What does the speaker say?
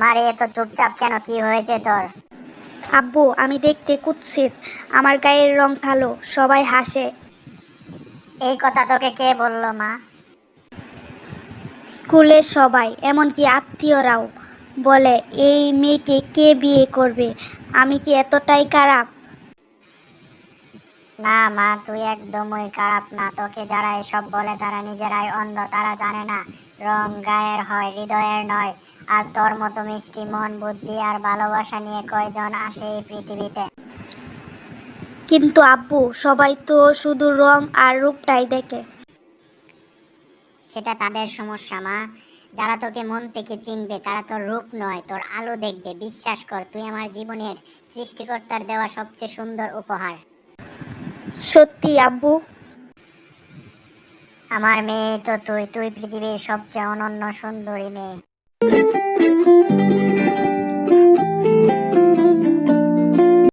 মারে এত চুপচাপ কেন? কি হয়েছে তোর? আব্বু আমি দেখতে কুৎসিত। আমার গায়ের রং কালো সবাই হাসে। এই কথা তোকে কে বলল মা? স্কুলের সবাই এমনকি আত্মীয়রাও বলে এই মেয়েকে কে বিয়ে করবে? আমি কি এতটাই খারাপ? না মা তুই একদমই খারাপ না। তোকে যারা এসব বলে তারা নিজেরাই অন্ধ তারা জানে না রং গায়ের হয় হৃদয়ের নয়। আর তোর মতো মিষ্টি মন বুদ্ধি আর ভালোবাসা নিয়ে কয়জন আসে এই পৃথিবীতে? কিন্তু আব্বু সবাই তো শুধু রং আর রূপটাই দেখে। সেটা তাদের সমস্যা মা। যারা তোকে মন থেকে চিনবে তারা তোর রূপ নয় তোর আলো দেখবে। বিশ্বাস কর তুই আমার জীবনের সৃষ্টিকর্তার দেওয়া সবচেয়ে সুন্দর উপহার। সত্যি আব্বু। আমার মেয়ে তো তুই তুই পৃথিবীর সবচেয়ে অনন্য সুন্দরী মেয়ে। Thank you.